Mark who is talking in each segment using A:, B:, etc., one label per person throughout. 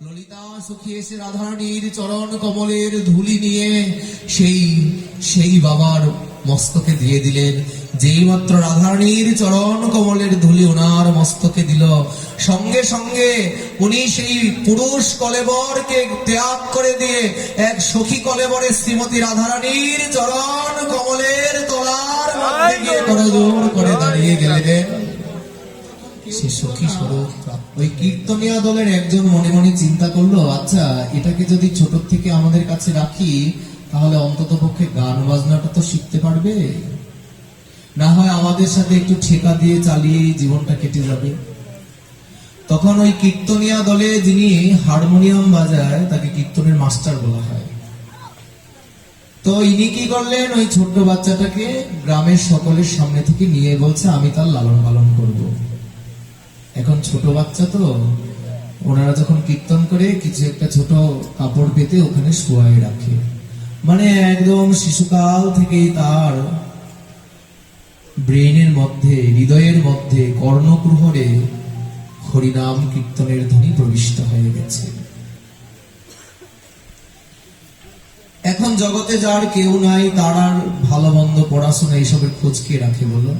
A: ললিতা সখী এসে রাধারানীর চরণ কমলের ধুলি নিয়ে সেই সেই বাবার মস্তকে দিয়ে দিলেন। যেই মাত্র রাধারানীর চরণ কমলের ধুলি ওনার মস্তকে দিল। সঙ্গে সঙ্গে উনি সেই পুরুষ কলেবরকে ত্যাগ করে দিয়ে এক সখী কলেবরে শ্রীমতী রাধারানীর চরণ কমলের তলার মধ্যে গিয়ে করে দাঁড়িয়ে গেলেন। সে সখী স্বরূপ ওই কীর্তনিয়া দলের একজন মনে মনে চিন্তা করল আচ্ছা এটাকে যদি ছোট থেকে আমাদের কাছে রাখি, তাহলে অন্তত পক্ষে গান বাজনাটা তো শিখতে পারবে। না হয় আমাদের সাথে একটু ঠেকা দিয়ে চালিয়ে জীবনটা কেটে যাবে। তখন ওই কীর্তনিয়া দলে যিনি হারমোনিয়াম বাজায়, তাকে কীর্তনের মাস্টার বলা হয়। তো ইনি কি করলেন? ওই ছোট্ট বাচ্চাটাকে গ্রামের সকলের সামনে থেকে নিয়ে বলছে, আমি তার লালন পালন করব। এখন ছোট বাচ্চা তো। ওনারা যখন কীর্তন করে, কিছু একটা ছোট কাপড় পেতে ওখানে শোয়াই রাখে। মানে একদম শিশুকাল থেকেই তার ব্রেনের মধ্যে, হৃদয়ের মধ্যে কর্ণকুহরে হরিনাম কীর্তনের ধ্বনি প্রবিষ্ট হয়ে গেছে। এখন জগতে যার কেউ নাই, তার আর ভালো মন্দ পড়াশোনা এইসবের খোঁজ কে রাখে বলো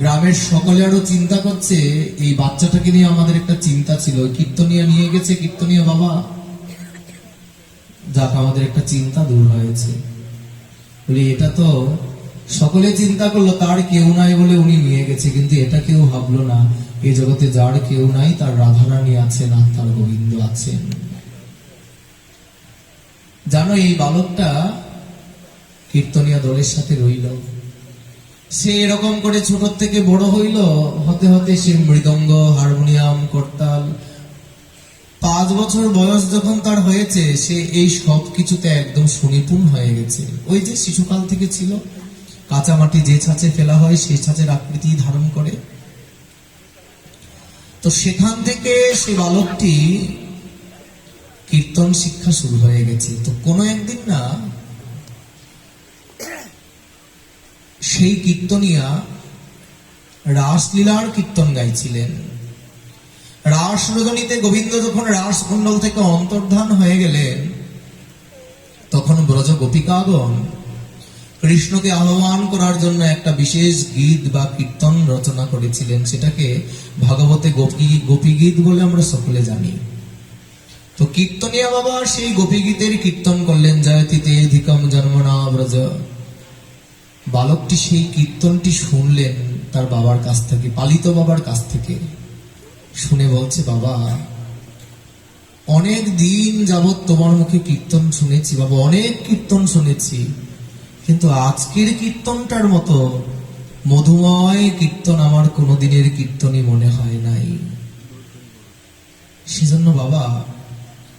A: গ্রামের সকলে আরও চিন্তা করছে, এই বাচ্চাটাকে নিয়ে আমাদের একটা চিন্তা ছিল। কীর্তনিয়া নিয়ে গেছে, কীর্তনিয়া বাবা। যাক, আমাদের একটা চিন্তা দূর হয়েছে। বলি, এটা তো সকলে চিন্তা করল, তার কেউ নাই বলে উনি নিয়ে গেছে, কিন্তু এটা কেউ ভাবলো না। এই জগতে যার কেউ নাই, তার রাধারানী আছেন আর তার গোবিন্দ আছেন। জানো, এই বালকটা কীর্তনিয়া দলের সাথে রইল। সে এরকম করে ছোট থেকে বড় হইল, হতে হতে সে মৃদঙ্গ হারমোনিয়াম, করতাল। পাঁচ বছর বয়স যখন তার হয়েছে, সে এই সব কিছুতে একদম সুনিপুণ হয়ে গেছে। ওই যে শিশুকাল থেকে ছিল কাঁচা মাটি যে ছাঁচে ফেলা হয় সেই ছাঁচের আকৃতি ধারণ করে। তো সেখান থেকে সে বালকটি কীর্তন শিক্ষা শুরু হয়ে গেছে। তো কোনো একদিন না সেই কীর্তনিয়া রাসলীলার কীর্তন গাইছিলেন। রাস রজনীতে গোবিন্দ যখন রাস মন্ডল থেকে অন্তর্ধান হয়ে গেলেন, তখন ব্রজ গোপিকাগণ কৃষ্ণকে আহ্বান করার জন্য একটা বিশেষ গীত বা কীর্তন রচনা করেছিলেন। সেটাকে ভাগবতে গোপী গোপী গীত বলে আমরা সকলে জানি। তো কীর্তনিয়া বাবা সেই গোপী গীতের কীর্তন করলেন জয়তিতে ধিকম জন্মনা ব্রজ। বালকটি সেই কীর্তনটি শুনলেন তার বাবার কাছ থেকে, পালিত বাবার কাছ থেকে। শুনে বলছে, বাবা, অনেক দিন যাবৎ তোমার মুখে কীর্তন শুনেছি, বাবা, অনেক কীর্তন শুনেছি। কিন্তু আজকের কীর্তনটার মতো মধুময় কীর্তন আমার কোনোদিনের কীর্তনই মনে হয় নাই। সেজন্য, বাবা,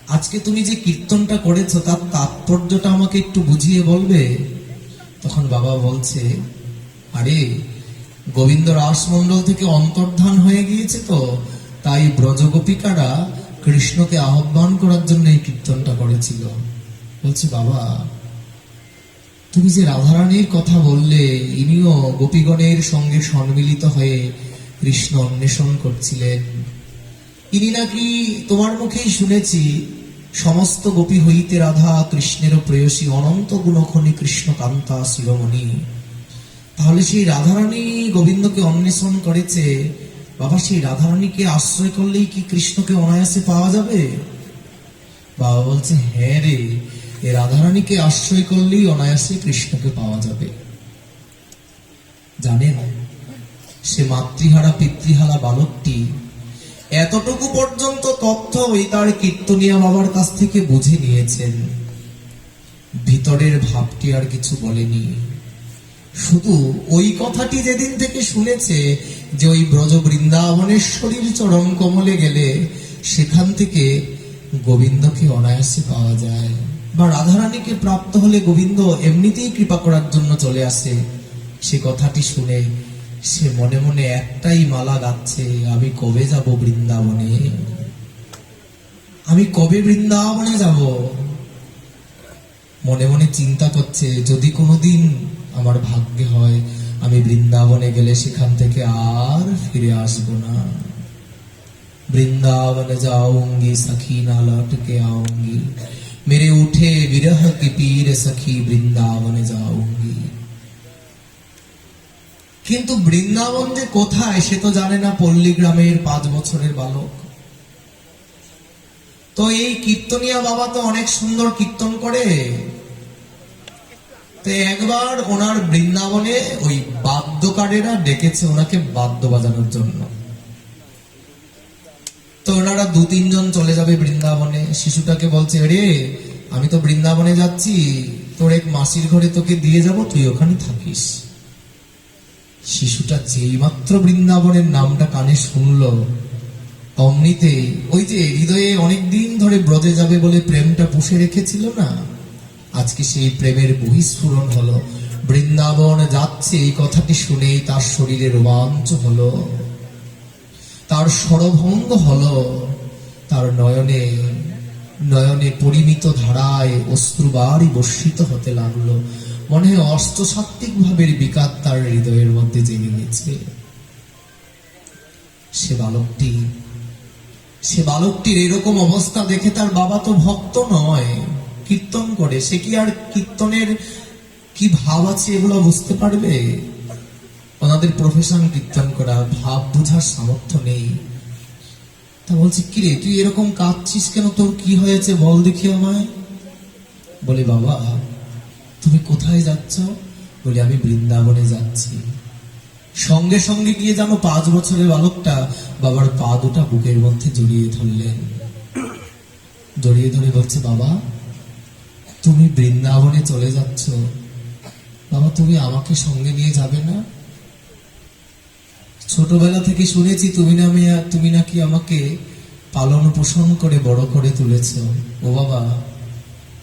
A: আজকে তুমি যে কীর্তনটা করেছ, তার তাৎপর্যটা আমাকে একটু বুঝিয়ে বলবে? তখন বাবা বলছে, আরে গোবিন্দ রাসমণ্ডল থেকে অন্তর্ধান হয়ে গিয়েছে তো, তাই ব্রজগোপিকারা কৃষ্ণকে আহ্বান করার জন্য এই কীর্তনটা করেছিল। বলছে, বাবা, তুমি যে রাধারানীর কথা বললে, ইনিও গোপীগণের সঙ্গে সম্মিলিত হয়ে কৃষ্ণ অন্বেষণ করছিলেন। ইনি নাকি তোমার মুখেই শুনেছি সমস্ত গোপী হইতে রাধা কৃষ্ণের প্রেয়সী অনন্ত গুণখনি কৃষ্ণ কান্তা শিরোমণি। তাহলে সেই রাধারানী গোবিন্দকে অন্বেষণ করেছে, বাবা সেই রাধারানীকে আশ্রয় করলেই কি কৃষ্ণকে অনায়াসে পাওয়া যাবে? বাবা বলছে হ্যাঁ রে, এ রাধারানীকে আশ্রয় করলেই অনায়াসে কৃষ্ণকে পাওয়া যাবে। জানেন, সে মাতৃহারা, পিতৃহারা, বালকটি এতটুকু পর্যন্ত তথ্য ওই তার কীর্তনিয়া বাবার কাছ থেকে বুঝে নিয়েছেন। ভিতরের ভাবটি আর কিছু বলেনি। শুধু ওই কথাটি যেদিন থেকে শুনেছে যে ওই ব্রজ বৃন্দাবনেশ্বরীর চরম কমলে গেলে সেখান থেকে গোবিন্দকে অনায়াসে পাওয়া যায়। বা রাধারানীকে প্রাপ্ত হলে গোবিন্দ এমনিতেই কৃপা করার জন্য চলে আসে। সে কথাটি শুনে সে মনে মনে একটাই মালা গাচ্ছে, আমি কবে যাব বৃন্দাবনে? আমি কবে বৃন্দাবনে যাব? মনে মনে চিন্তা করছে, যদি কোনোদিন আমার ভাগ্যে হয়, আমি বৃন্দাবনে গেলে সেখান থেকে আর ফিরে আসব না। বৃন্দাবনে যাওঙ্গি সখি, না লটকে আওঙ্গি মেরে উঠে বিরহ কি পীর সখি, বৃন্দাবনে যাওঙ্গি কিন্তু বৃন্দাবন যে কোথায়, সে তো জানে না পল্লী গ্রামের পাঁচ বছরের বালক। তো এই কীর্তনিয়া বাবা তো অনেক সুন্দর কীর্তন করে। তো একবার ওনার বৃন্দাবনে ওই বাদ্যকারেরা ডেকেছে ওনাকে বাদ্য বাজানোর জন্য। তো ওনারা দু তিনজন চলে যাবে বৃন্দাবনে। শিশুটাকে বলছে রে আমি তো বৃন্দাবনে যাচ্ছি, তোর এক মাসির ঘরে তোকে দিয়ে যাব, তুই ওখানে থাকিস। শিশুটা যেই মাত্র বৃন্দাবনের নামটা কানে শুনলো, অমনিতে ওই যে হৃদয়ে অনেকদিন ধরে ব্রজে যাবে বলে প্রেমটা পুষে রেখেছিল না? আজকে সেই প্রেমের বহিস্ফুরণ হলো। বৃন্দাবন যাচ্ছে এই কথাটি শুনেই তার শরীরে রোমাঞ্চ হলো। তার স্বরভঙ্গ হলো, তার নয়নে নয়নে পরিমিত ধারায় অশ্রুবারই বর্ষিত হতে লাগল। মনে হয় অষ্টসাত্ত্বিক ভাবের বিকার তার হৃদয়ের মধ্যে জেগে গেছে সে বালকটি, সে বালকটির এরকম অবস্থা দেখে তার বাবা তো ভক্ত নয়। কীর্তন করে, সে কি আর কীর্তনের কি ভাব আছে এগুলো বুঝতে পারবে? ওনাদের প্রফেশন কীর্তন করা, ভাব বোঝার সামর্থ্য নেই। তা বলছি কিরে তুই এরকম কাঁদছিস কেন? তোর কি হয়েছে বল দেখি আমায়। বলে, বাবা তুমি কোথায় যাচ্ছ? বলে, আমি বৃন্দাবনে যাচ্ছি। সঙ্গে সঙ্গে গিয়ে জানো পাঁচ বছরের বালকটা বাবার পা দুটা বুকের মধ্যে জড়িয়ে ধরলেন। জড়িয়ে ধরে বলছে, বাবা, তুমি বৃন্দাবনে চলে যাচ্ছ। বাবা, তুমি আমাকে সঙ্গে নিয়ে যাবে না? ছোটবেলা থেকে শুনেছি, তুমি না তুমি নাকি আমাকে পালন পোষণ করে বড় করে তুলেছ। ও বাবা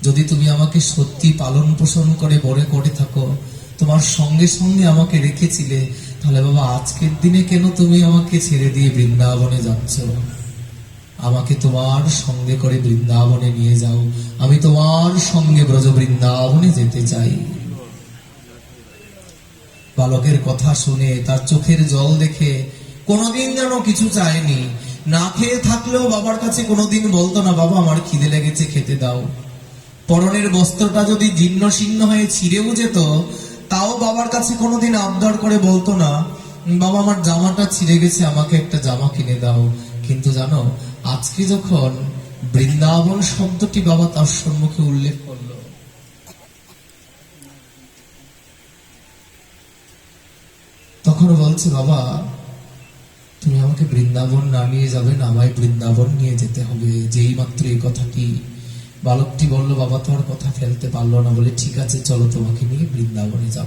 A: যদি তুমি আমাকে সত্যি পালন পোষণ করে বড় করে থাকো, তোমার সঙ্গে সঙ্গে আমাকে রেখেছিলে, তাহলে বাবা, আজকের দিনে কেন তুমি আমাকে ছেড়ে দিয়ে বৃন্দাবনে যাচ্ছ? আমাকে তোমার সঙ্গে করে বৃন্দাবনে নিয়ে যাও। আমি তোমার সঙ্গে ব্রজ বৃন্দাবনে যেতে চাই। বালকের কথা শুনে তার চোখের জল দেখে কোনোদিন যেন কিছু চায়নি। না খেয়ে থাকলেও বাবার কাছে কোনোদিন বলতো না, বাবা, আমার খিদে লেগেছে, খেতে দাও। পরনের বস্ত্রটা যদি জীর্ণ শীর্ণ হয়ে ছিঁড়েও যেত, তাও বাবার কাছে কোনোদিন আবদার করে বলতো না, বাবা, আমার জামাটা ছিঁড়ে গেছে, আমাকে একটা জামা কিনে দাও। কিন্তু জানো, আজকে যখন বৃন্দাবন শব্দটি বাবা তার সম্মুখে উল্লেখ করল তখন বলছে, বাবা, তুমি আমাকে বৃন্দাবন না নিয়ে যাবে না, আমায় বৃন্দাবন নিয়ে যেতে হবে। যেই মাত্র এই কথাটি বালকটি বলল, বাবা, তোমার কথা ফেলতে পারল না বলে, ঠিক আছে, চলো তোমাকে নিয়ে বৃন্দাবনে যাব।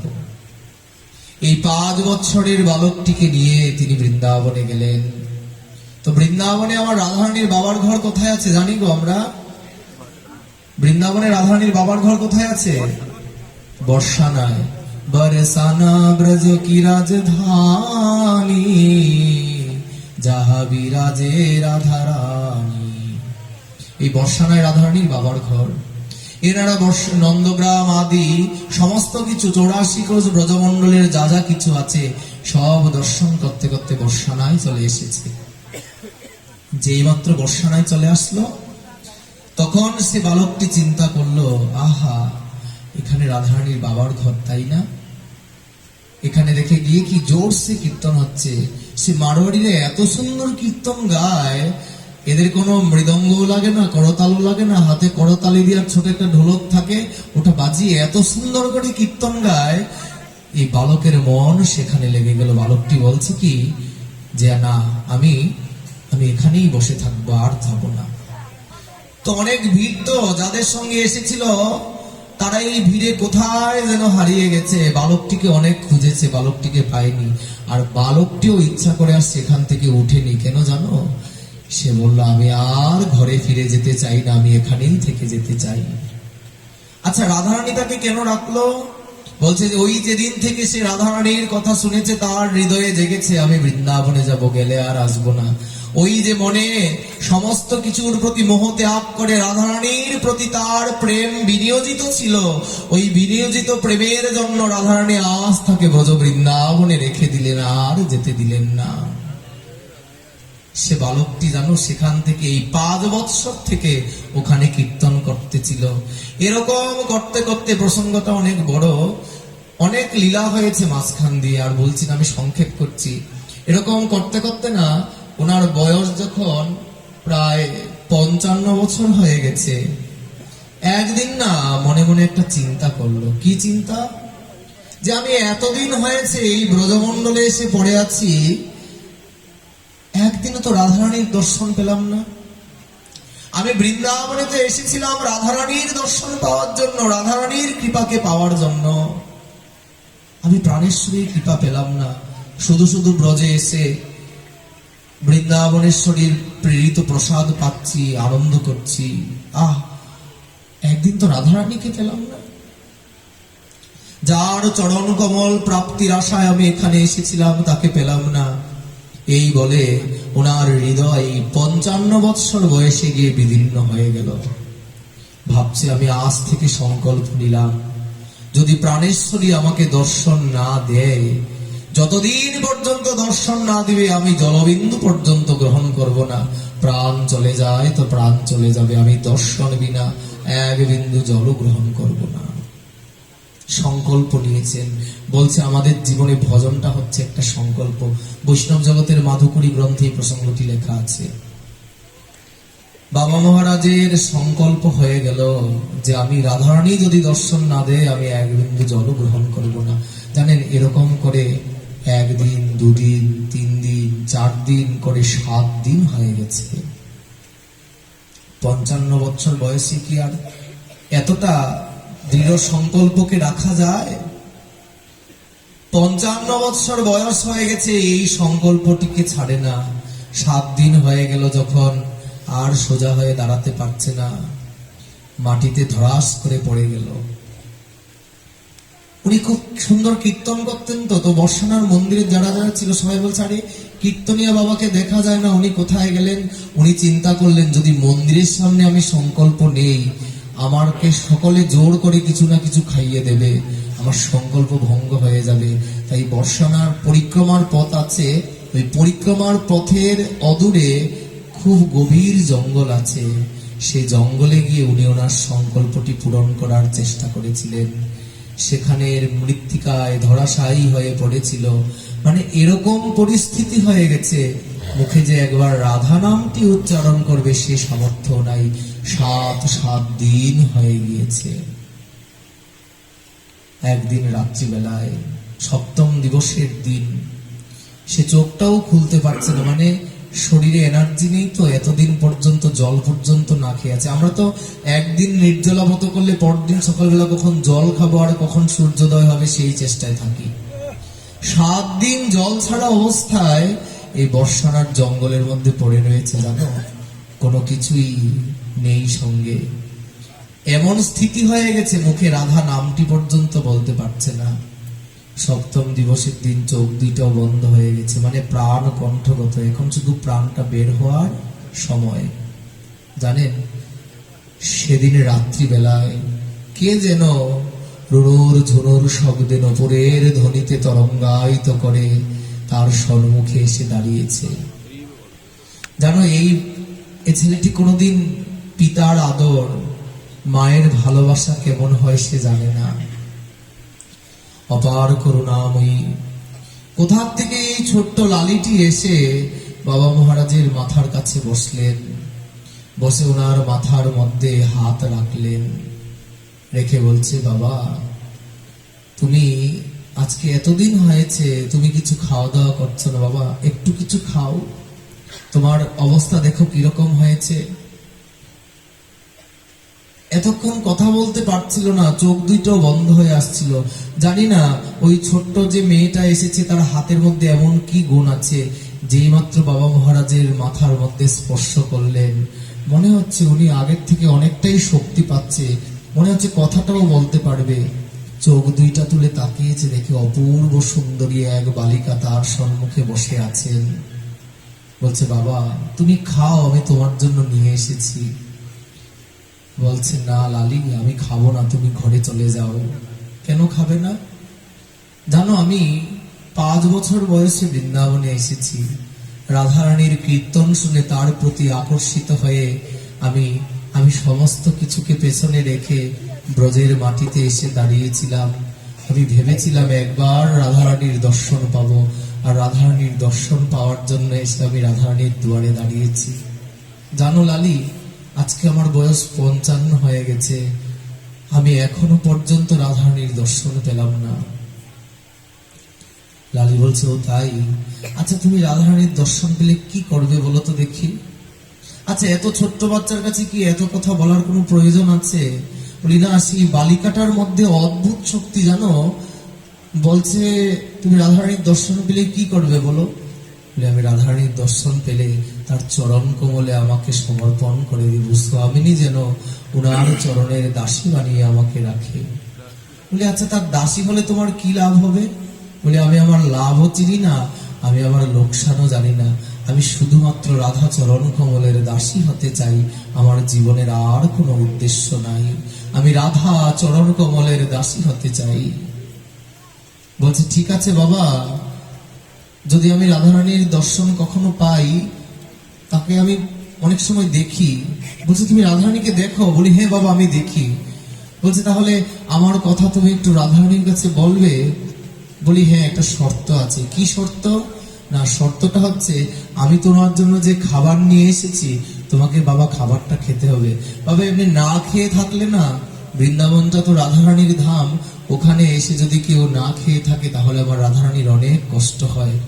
A: এই পাঁচ বছরের বালকটিকে নিয়ে তিনি বৃন্দাবনে গেলেন। তো বৃন্দাবনে আমার রাধারানীর বাবার ঘর কোথায় আছে জানি গো আমরা? বৃন্দাবনে রাধারানীর বাবার ঘর কোথায় আছে? বর্ষানায়। বরসানা ব্রজ কি রাজধানী? যাহা বিরাজে রাধারানী। এই বর্ষানায় রাধারানীর বাবার ঘর। এনারা নন্দগ্রাম আদি, সমস্ত কিছু, চৌরাশি কোষ ব্রজমণ্ডলের যা যা কিছু আছে, সব দর্শন করতে করতে বর্ষানায় চলে এসেছে। যেই মাত্র বর্ষানায় চলে আসলো, তখন সে বালকটি চিন্তা করল, আহা, এখানে রাধারানীর বাবার ঘর, তাই না? এখানে দেখে গিয়ে কি জোরসে কীর্তন হচ্ছে। সে মারোয়ারিরা এত সুন্দর কীর্তন গায় এদের কোনো মৃদঙ্গও লাগে না, করতালও লাগে না, হাতে করতালি দিয়ে ছোট একটা ঢোলক থাকে, ওটা বাজিয়ে এত সুন্দর করে কীর্তন গায়, এই বালকের মন সেখানে লেগে গেল। বালকটি বলছে কি, যে না, আমি আমি এখানেই বসে থাকব, আর যাব না। তো অনেক ভিড় তো, যাদের সঙ্গে এসেছিল তারা এই ভিড়ে কোথায় যেন হারিয়ে গেছে। বালকটিকে অনেক খুঁজেছে, বালকটিকে পায়নি। আর বালকটিও ইচ্ছা করে আর সেখান থেকে উঠেনি কেন জানো? সে বলল, আমি আর ঘরে ফিরে যেতে চাই না, আমি এখানেই থেকে যেতে চাই। আচ্ছা রাধারানী তাকে কেন রাখল? বলছে যে, ওই যেদিন থেকে সে রাধারানীর কথা শুনেছে, তার হৃদয়ে জেগেছে, আমি বৃন্দাবনে যাব, গেলে আর আসব না। ওই যে মনে সমস্ত কিছুর প্রতি মোহ ত্যাগ করে রাধারানীর প্রতি তার প্রেম বিনিয়োজিত ছিল, ওই বিনিয়োজিত প্রেমের জন্য রাধারানী আজ তাকে ব্রজ বৃন্দাবনে রেখে দিলেন, আর যেতে দিলেন না। সে বালকটি জানো সেখান থেকে এই পাঁচ বৎসর থেকে ওখানে কীর্তন করতেছিল। এরকম করতে করতে প্রসঙ্গটা অনেক বড়, অনেক লীলা হয়েছে মাঝখান দিয়ে, আর বলছি না আমি সংক্ষেপ করছি। এরকম করতে করতে না, ওনার বয়স যখন প্রায় পঞ্চান্ন বছর হয়ে গেছে, একদিন না মনে মনে একটা চিন্তা করল। কি চিন্তা? যে আমি এতদিন হয়েছে এই ব্রজমণ্ডলে এসে পড়ে আছি একদিনও তো রাধারানীর দর্শন পেলাম না। আমি বৃন্দাবনেতে এসেছিলাম রাধারানীর দর্শন পাওয়ার জন্য, রাধারানীর কৃপাকে পাওয়ার জন্য। আমি প্রাণেশ্বরীর কৃপা পেলাম না। শুধু শুধু ব্রজে এসে বৃন্দাবনেশ্বরীর প্রেরিত প্রসাদ পাচ্ছি, আনন্দ করছি। আহ, একদিন তো রাধারানীকে পেলাম না। যার চরণ কমল প্রাপ্তির আশায় আমি এখানে এসেছিলাম, তাকে পেলাম না। এই বলে ওনার হৃদয় পঞ্চান্ন বৎসর বয়সে গিয়ে বিদীর্ণ হয়ে গেল। ভাবছি আমি আজ থেকে সংকল্প নিলাম। যদি প্রাণেশ্বরী আমাকে দর্শন না দেয়, যতদিন পর্যন্ত দর্শন না দিবে, আমি জলবিন্দু পর্যন্ত গ্রহণ করব না। প্রাণ চলে যায় তো প্রাণ চলে যাবে, আমি দর্শন বিনা এক বিন্দু জল গ্রহণ করব না। সংকল্প নিয়েছেন। বলছে, আমাদের জীবনে ভজনটা হচ্ছে একটা সংকল্প। বৈষ্ণব জগতের মাধুকরী গ্রন্থে এই প্রসঙ্গটি লেখা আছে। বাবা মহারাজের সংকল্প হয়ে গেল যে, আমি রাধারানী যদি দর্শন না দেয়, আমি এক বিন্দু জল গ্রহণ করব না। জানেন, এরকম করে একদিন, দুদিন তিন দিন চার দিন করে সাত দিন হয়ে গেছে। পঞ্চান্ন বছর বয়সে কি আর এতটা দৃঢ় সংকল্পকে রাখা যায়? পঞ্চান্ন বৎসর বয়স হয়ে গেছে, এই সংকল্পটিকে ছাড়ে না। সাত দিন হয়ে গেল যখন আর সোজা হয়ে দাঁড়াতে পারছে না। মাটিতে ধরাস করে পড়ে গেল। উনি খুব সুন্দর কীর্তন করতেন তো তো বর্ষানার মন্দিরে যারা যারা ছিল সবাই বলছে, আরে, কীর্তনিয়া বাবাকে দেখা যায় না, উনি কোথায় গেলেন? উনি চিন্তা করলেন, যদি মন্দিরের সামনে আমি সংকল্প নেই আমাকে সকলে জোর করে কিছু না কিছু খাইয়ে দেবে। আমার সংকল্প ভঙ্গ হয়ে যাবে। তাই বর্ষানার পরিক্রমার পথ আছে। ওই পরিক্রমার পথের অদূরে খুব গভীর জঙ্গল আছে। সে জঙ্গলে গিয়ে উনি ওনার সংকল্পটি পূরণ করার চেষ্টা করেছিলেন। সেখানের মৃত্তিকায় ধরাশায়ী হয়ে পড়েছিল। মানে এরকম পরিস্থিতি হয়ে গেছে। মুখে যে একবার রাধা নামটি উচ্চারণ করবে সে সামর্থ্য নাই। সাত সাত দিন হয়ে গিয়েছে। একদিন রাত্রিবেলায় সপ্তম দিবসের দিন। সে চোখটাও খুলতে পারছে না মানে শরীরে এনার্জি নেই তো, এতদিন পর্যন্ত, জল পর্যন্ত না খেয়ে আছে। আমরা তো একদিন নির্জলাভত করলে পরদিন সকালবেলা কখন জল খাব আর কখন সূর্যোদয় হবে সেই চেষ্টায় থাকি। সাত দিন জল ছাড়া অবস্থায় এই বর্ষানার জঙ্গলের মধ্যে পড়ে রয়েছে, জানো? কোনো কিছুই নেই সঙ্গে। এমন স্থিতি হয়ে গেছে, মুখে রাধা নামটি পর্যন্ত বলতে পারছে না। সপ্তম দিবসের দিন চোখ দুইটাও বন্ধ হয়ে গেছে মানে প্রাণ কণ্ঠগত। এখন শুধু প্রাণটা বের হওয়ার সময়। জানেন, সেদিন রাত্রিবেলায় কে যেন রুনুর ঝুনুর শব্দে নপুরের ধ্বনিতে তরঙ্গায়িত করে তার সম্মুখে এসে দাঁড়িয়েছে। জানো এই ছেলেটি কোনোদিন পিতার আদর মায়ের ভালোবাসা কেমন হয় সে জানে না। অপার করুণাময়ী। কোথার থেকে এই ছোট্ট লালিটি এসে বাবা মহারাজের মাথার কাছে বসলেন? বসে ওনার মাথার মধ্যে হাত রাখলেন। রেখে বলছে, বাবা, তুমি আজকে এতদিন হয়েছে, তুমি কিছু খাওয়া দাওয়া করছ না বাবা, একটু কিছু খাও। তোমার অবস্থা দেখো কীরকম হয়েছে। এতক্ষণ কথা বলতে পারছিল না, চোখ দুইটাও বন্ধ হয়ে আসছিল। জানি না, ওই ছোট্ট যে মেয়েটা এসেছে তার হাতের মধ্যে এমন কি গুণ আছে যেই মাত্র বাবা মহারাজের মাথার মধ্যে স্পর্শ করলেন। মনে হচ্ছে উনি আগের থেকে অনেকটাই শক্তি পাচ্ছে। মনে হচ্ছে কথাটাও বলতে পারবে। চোখ দুইটা তুলে তাকিয়েছে দেখে অপূর্ব সুন্দরী এক বালিকা তার সম্মুখে বসে আছেন। বলছে, বাবা, তুমি খাও, আমি তোমার জন্য নিয়ে এসেছি। বলছে, না লালি, আমি খাব না, তুমি ঘরে চলে যাও। কেন খাবে না? জানো, আমি পাঁচ বছর বয়সে বৃন্দাবনে এসেছি। রাধারানীর কীর্তন শুনে তার প্রতি আকর্ষিত হয়ে আমি আমি সমস্ত কিছুকে পেছনে রেখে ব্রজের মাটিতে এসে দাঁড়িয়েছিলাম। আমি ভেবেছিলাম একবার রাধারানীর দর্শন পাবো, আর রাধারানীর দর্শন পাওয়ার জন্য এসে আমি রাধারানীর দুয়ারে দাঁড়িয়েছি। জানো লালি আজকে আমার বয়স পঞ্চান্ন হয়ে গেছে। আমি এখনও পর্যন্ত রাধারানীর দর্শন পেলাম না। লালি বলছে, ও তাই? আচ্ছা তুমি রাধারানীর দর্শন পেলে কি করবে বলো তো দেখি। আচ্ছা এত ছোট্ট বাচ্চার কাছে কি এত কথা বলার কোনো প্রয়োজন আছে? বলি না সেই বালিকাটার মধ্যে অদ্ভুত শক্তি জানো। বলছে, তুমি রাধারানীর দর্শন পেলে কি করবে বলো বলে? আমি রাধারানীর দর্শন পেলে তার চরণ কোমলে আমাকে সমর্পণ করে দিব। স্বামিনী যেন উনার চরণের দাসী বানিয়ে আমাকে রাখে। বলে আচ্ছা তার দাসী হলে তোমার কি লাভ হবে? বলে, আমি আমার লাভও চিনি না, আমি আমার লোকসানও জানি না। আমি শুধুমাত্র রাধা চরণ কমলের দাসী হতে চাই, আমার জীবনের আর কোনো উদ্দেশ্য নাই। আমি রাধা চরণ কমলের দাসী হতে চাই। বলছে, ঠিক আছে বাবা। যদি আমি রাধারানীর দর্শন কখনো পাই, তাকে আমি অনেক সময় দেখি। বলছে, তুমি রাধারানীকে দেখো? বলি হ্যাঁ বাবা, আমি দেখি। বলছে, তাহলে আমার কথা তুমি একটু রাধারানীর কাছে বলবে? বলি হ্যাঁ একটা শর্ত আছে। কি শর্ত? না, শর্তটা হচ্ছে, আমি তোমার জন্য যে খাবার নিয়ে এসেছি, তোমাকে বাবা খাবারটা খেতে হবে। বাবা, এমনি না খেয়ে থাকলে না বৃন্দাবনটা তো রাধারানীর ধাম, ওখানে এসে যদি কেউ না খেয়ে থাকে, তাহলে আমার রাধারানীর অনেক কষ্ট হয়।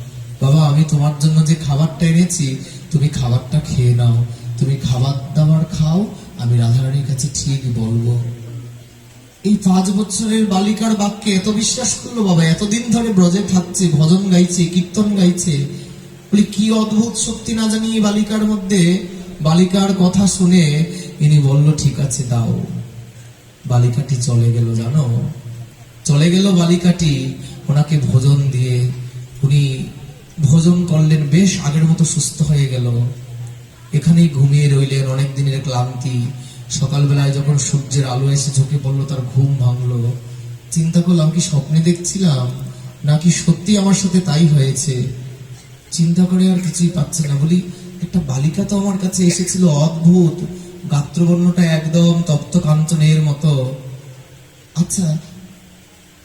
A: বাবা, আমি তোমার জন্য যে খাবারটা এনেছি, তুমি খাবারটা খেয়ে নাও। তুমি খাবার দাবার খাও, আমি রাধারানীর কাছে ঠিক বলব। এই পাঁচ বছরের বালিকার বাক্যে এত বিশ্বাস করল বাবা, এতদিন ধরে ব্রজে থাকছে, ভজন গাইছে, কীর্তন গাইছে। বলি, কি অদ্ভুত শক্তি না জানি বালিকার মধ্যে বালিকার কথা শুনে ইনি বলল, ঠিক আছে, দাও। বালিকাটি চলে গেল, জানো? চলে গেল বালিকাটি, ওনাকে ভোজন দিয়ে। উনি ভোজন করলেন, বেশ আগের মতো সুস্থ হয়ে গেল। এখানেই ঘুমিয়ে রইলেন, অনেক দিনের ক্লান্তি। সকালবেলায় যখন সূর্যের আলো এসে ঝুঁকে পড়ল, তার ঘুম ভাঙলো। চিন্তা করলাম, কি স্বপ্নে দেখছিলাম? নাকি সত্যি আমার সাথে তাই হয়েছে? চিন্তা করে আর কিছুই পাচ্ছে না। বলি, একটা বালিকা তো আমার কাছে এসেছিল, অদ্ভুত। গাত্রবর্ণটা একদম তপ্ত কাঞ্চনের মতো। আচ্ছা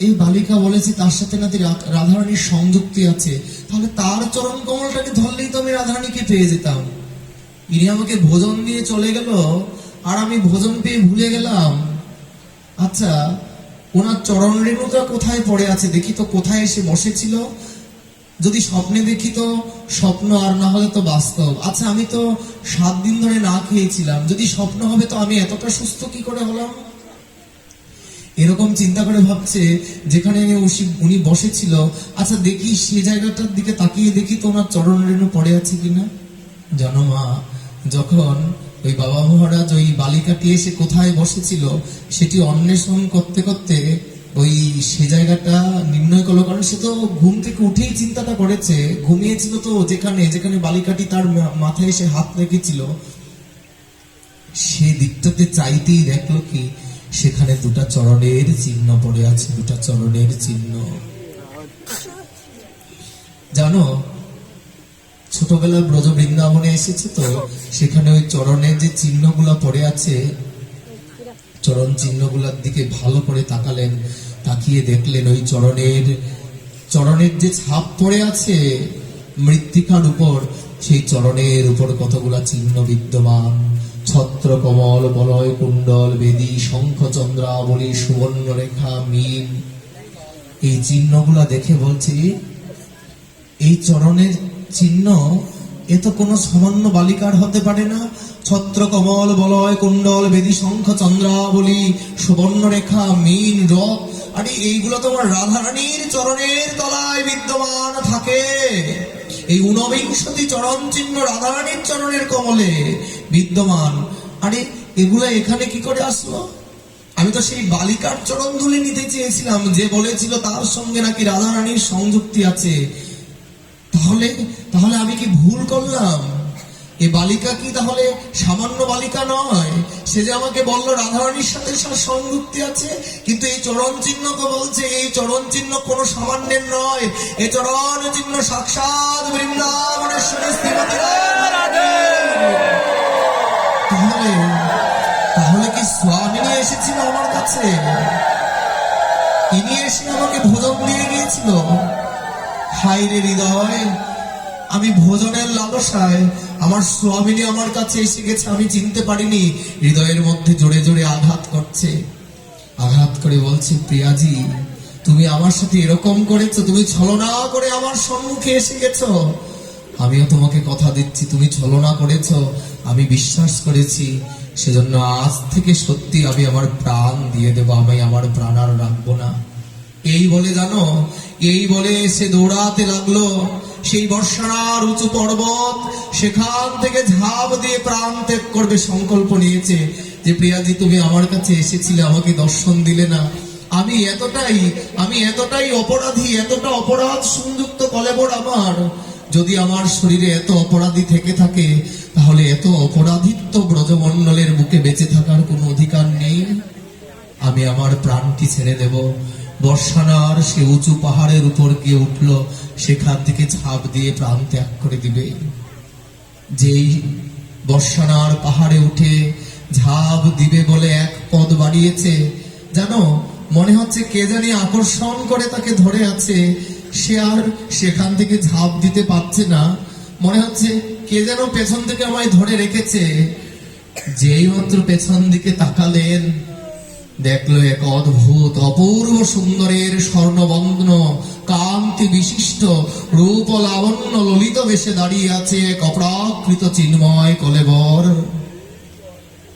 A: এই বালিকা বলেছে তার সাথে নাকি রাধারানীর সংযুক্তি আছে, তাহলে তার চরণ কমলটাকে ধরলেই তো আমি রাধারানীকে পেয়ে যেতাম। ইনি আমাকে ভোজন দিয়ে চলে গেল, আর আমি ভোজন পেয়ে ভুলে গেলাম। আচ্ছা ওনার চরণ রেণুটা কোথায় পড়ে আছে দেখি তো, কোথায় এসে বসেছিল? যদি স্বপ্নে দেখি তো স্বপ্ন আর না হলে তো বাস্তব। আচ্ছা আমি তো সাত দিন ধরে না খেয়েছিলাম। যদি স্বপ্ন হবে তো আমি এতটা সুস্থ কি করে হলাম? এরকম চিন্তা করে ভাবছে যেখানে উনি বসেছিল। আচ্ছা দেখি সে জায়গাটার দিকে তাকিয়ে দেখি তো ওনার চরণ রেণু পড়ে আছে কিনা। জানো মা, যখন ওই বাবা মহারাজ ওই বালিকাটি এসে কোথায় বসেছিল, সেটি অন্বেষণ করতে করতে ওই সে জায়গাটা নির্ণয় করল, কারণ সে তো ঘুম থেকে উঠেই চিন্তাটা করেছে। ঘুমিয়েছিল তো যেখানে যেখানে বালিকাটি তার মাথায় এসে হাত রেখেছিল। সে দিকটাতে চাইতেই দেখল কি, সেখানে দুটা চরণের চিহ্ন পড়ে আছে, দুটা চরণের চিহ্ন। জানো ছোটবেলায় ব্রজ বৃন্দাবনে এসেছে তো, সেখানে ওই চরণের যে চিহ্নগুলো পড়ে আছে, চরণ চিহ্নগুলোর দিকে ভালো করে তাকালেন। তাকিয়ে দেখলেন ওই চরণের চরণের যে ছাপ পড়ে আছে মৃত্তিকার উপর, সেই চরণের উপর কতগুলা চিহ্ন বিদ্যমান। ছত্র কমল বলয় কুণ্ডল, বেদী সুবর্ণ রেখা মিন। এই চিহ্নগুলা দেখে বলছি, এই চরণের চিহ্ন, এ তো কোনো সামান্য বালিকার হতে পারে না। ছত্র কমল বলয় কুণ্ডল, বেদি শঙ্খ চন্দ্রাবলী সুবর্ণ রেখা মিন রথ আরে, এইগুলো তোমার রাধারানীর চরণের তলায় বিদ্যমান থাকে। এই ঊনবিংশতি চরণ চিহ্ন রাধারানীর চরণের কমলে বিদ্যমান। আরে, এগুলো এখানে কি করে আসলো? আমি তো সেই বালিকার চরণ ধুলে নিতে চেয়েছিলাম, যে বলেছিল তার সঙ্গে নাকি রাধারানীর সংযুক্তি আছে। তাহলে তাহলে আমি কি ভুল করলাম? এ বালিকা কি তাহলে সামান্য বালিকা নয়? সে যে আমাকে বলল, রাধারানীর সাথে সংযুক্তি আছে, কিন্তু এই চরণ চিহ্ন তো বলছে, এই চরণ চিহ্ন কোনো সামান্যের নয়। এই চরণ চিহ্ন সাক্ষাৎ বৃন্দাবনেশ্বরী শ্রীমতী তাহলে তাহলে কি স্বামিনী এসেছিল আমার কাছে? তিনি এসে আমাকে ভোজন দিয়ে গিয়েছিল। হাই রে হৃদয়, আমি ভোজনের লালসায় আমার স্বামিনী আমার কাছে এসে গেছে, আমি চিনতে পারিনি। হৃদয়ের মধ্যে জোরে জোরে আঘাত করছে। আঘাত করে বলছে, প্রিয়াজি, তুমি আমার সাথে এরকম করেছ, তুমি ছলনা করে আমার সম্মুখে এসে গেছো। আমিও তোমাকে কথা দিচ্ছি, তুমি ছলনা করেছ। আমি বিশ্বাস করেছি, সেজন্য আজ থেকে সত্যি আমি আমার প্রাণ দিয়ে দেবো, আমি আমার প্রাণ আর রাখব না। এই বলে জানো, এই বলে সে দৌড়াতে লাগল। সেই বর্ষার উঁচু পর্বত, সেখান থেকে ঝাঁপ দিয়ে প্রাণ ত্যাগ করবে সংকল্প নিয়েছে যে প্রিয়াজি তুমি আমার কাছে এসেছিলে, আমাকে দর্শন দিলে না। আমি এতটাই আমি এতটাই অপরাধী, এতটা অপরাধ সংযুক্ত কলেবর আমার। যদি আমার শরীরে এত অপরাধী থেকে থাকে, তাহলে এত অপরাধিত্ব ব্রজমণ্ডলের বুকে বেঁচে থাকার কোনো অধিকার নেই। আমি আমার প্রাণটি ছেড়ে দেব। বর্ষানার সে উঁচু পাহাড়ের উপর গিয়ে উঠল। সেখান থেকে ঝাঁপ দিয়ে প্রাণ ত্যাগ করে দিবে। যেই বর্ষানার পাহাড়ে উঠে ঝাঁপ দিবে বলে এক পদ বাড়িয়েছে জানো, মনে হচ্ছে কে জানি আকর্ষণ করে তাকে ধরে আছে। সে আর সেখান থেকে ঝাঁপ দিতে পারছে না। মনে হচ্ছে কে যেন পেছন থেকে আমায় ধরে রেখেছে। যেই মাত্র পেছন দিকে তাকালেন দেখল এক অদ্ভুত, অপূর্ব সুন্দরের স্বর্ণবন্ধন, কান্তি বিশিষ্ট, রূপ লাবণ্য ললিত বেশে দাঁড়িয়ে আছে এক অপ্রাকৃত চিন্ময় কলেবর।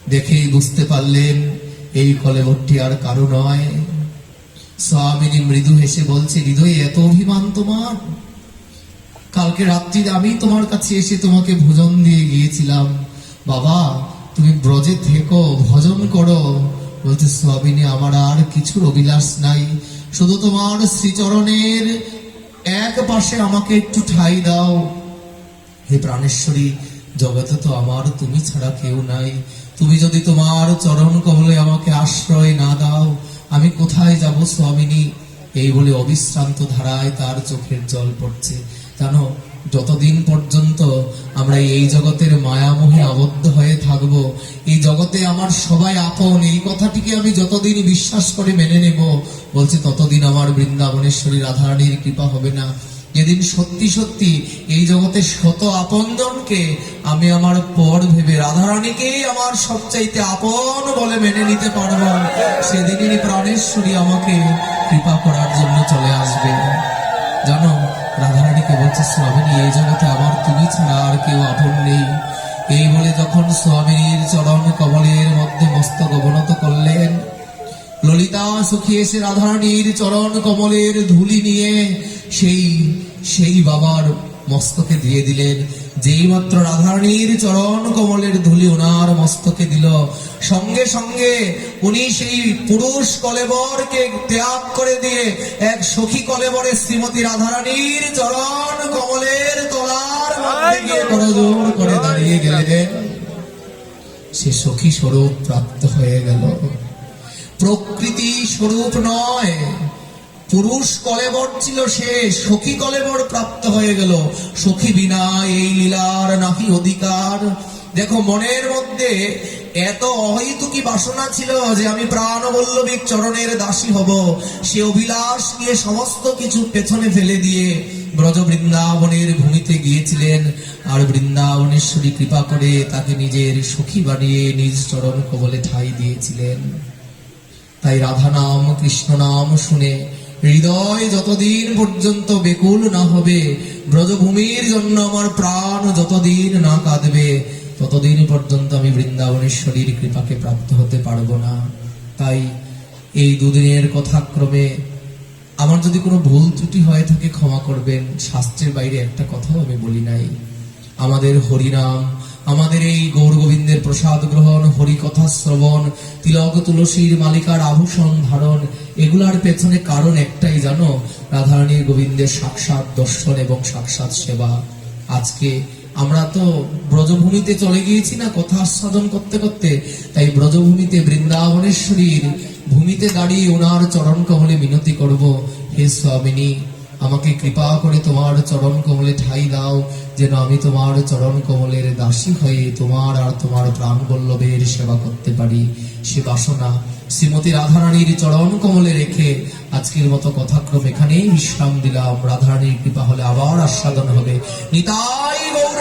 A: দেখেই বুঝতে পারলেন, এই কলেবরটি আর কারও নয়। স্বামিনী মৃদু হেসে বলছে, হৃদয় এত অভিমান তোমার? কালকে রাত্রি আমি তোমার কাছে এসে তোমাকে ভোজন দিয়ে গিয়েছিলাম। বাবা, তুমি ব্রজে থেকো, ভজন করো। বলতে স্বামিনী আমার আর কিছুর অভিলাষ নাই। শুধু তোমার শ্রীচরণের এক পাশে আমাকে একটু ঠাই দাও। হে প্রাণেশ্বরী, জগতে তো আমার তুমি ছাড়া কেউ নাই। তুমি যদি তোমার চরণ কমলে আমাকে আশ্রয় না দাও, আমি কোথায় যাব স্বামিনী এই বলে অবিশ্রান্ত ধারায় তার চোখের জল পড়ছে। জানো যতদিন পর্যন্ত আমরা এই জগতের মায়ামোহে আবদ্ধ হয়ে থাকব, এই জগতে আমার সবাই আপন, এই কথাটিকে আমি যতদিন বিশ্বাস করে মেনে নেব, বলছে, ততদিন আমার বৃন্দাবনেশ্বরী রাধারানীর কৃপা হবে না। যেদিন সত্যি সত্যি এই জগতে শত আপনজনকে আমি আমার পর ভেবে রাধারানীকেই আমার সবচাইতে আপন বলে মেনে নিতে পারব, সেদিনই প্রাণেশ্বরী আমাকে কৃপা করার জন্য চলে আসবে। জানো রাধারানীকে বলছে স্বামিনী এই জগতে আমার তুমি ছাড়া আর কেউ আপন নেই। এই বলে যখন স্বামীর চরণ কমলের মধ্যে মস্তক অবনত করলেন, ললিতা সুখী এসে রাধারানীর চরণ কমলের ধুলি নিয়ে সেই সেই বাবার মস্তকে দিয়ে দিলেন। যেই মাত্র রাধারানীর চরণ কমলের ধুলি ওনার মস্তকে দিল সঙ্গে সঙ্গে উনি সেই পুরুষ কলেবরকে ত্যাগ করে দিয়ে এক সখী কলেবরে শ্রীমতী রাধারানীর চরণ কমলের তলার মধ্যে গিয়ে করজোর করে দাঁড়িয়ে গেলেন। সে সখী স্বরূপ প্রাপ্ত হয়ে গেল। প্রকৃতি স্বরূপ নয়। পুরুষ কলেবর ছিল সে সখী কলেবর প্রাপ্ত হয়ে গেল। সখী বিনা এই লীলার নাহি অধিকার। দেখো মনের মধ্যে এত অহৈতুকী বাসনা ছিল যে আমি প্রাণবল্লভীর চরণের দাসী হব। সে অভিলাষ নিয়ে সমস্ত কিছু পেছনে ফেলে দিয়ে ব্রজ বৃন্দাবনের ভূমিতে গিয়েছিলেন আর বৃন্দাবনেশ্বরী কৃপা করে তাকে নিজের সখী বানিয়ে নিজ চরণ কবলে ঠাই দিয়েছিলেন। তাই রাধা নাম, কৃষ্ণ নাম শুনে হৃদয় যতদিন পর্যন্ত বেকুল না হবে, ব্রজভূমির জন্য আমার প্রাণ যতদিন না কাঁদবে ততদিন পর্যন্ত আমি বৃন্দাবনেশ্বরীর কৃপাকে প্রাপ্ত হতে পারব না। তাই এই দুদিনের কথাক্রমে আমার যদি কোনো ভুল ত্রুটি হয়ে থাকে ক্ষমা করবেন। শাস্ত্রের বাইরে একটা কথাও আমি বলি নাই। আমাদের হরিনাম, আমাদের এই গৌর গোবিন্দের প্রসাদ গ্রহণ, হরিকথা শ্রবণ, তিলক তুলসীর মালিকার আভূষণ ধারণ, এগুলার পেছনে কারণ একটাই জানো, রাধারানীর গোবিন্দের সাক্ষাৎ দর্শন এবং সাক্ষাৎ সেবা। আজকে আমরা তো ব্রজভূমিতে চলে গিয়েছি না, কথা আস্বাদন করতে করতে। তাই ব্রজভূমিতে বৃন্দাবনেশ্বরীর ভূমিতে দাঁড়িয়ে ওনার চরণ কমলে মিনতি করব, হে স্বামিনী, আমাকে কৃপা করে তোমার চরণ কমলে ঠাই দাও, যেন আমি তোমার চরণ কমলের দাসী হয়ে তোমার আর তোমার প্রাণ বল্লভের সেবা করতে পারি। সে বাসনা শ্রীমতী রাধারানীর চরণ কমলে রেখে আজকের মতো কথাক্রম এখানেই বিশ্রাম দিলাম। রাধারানীর কৃপা হলে আবার আস্বাদন হবে। নিতাই গৌর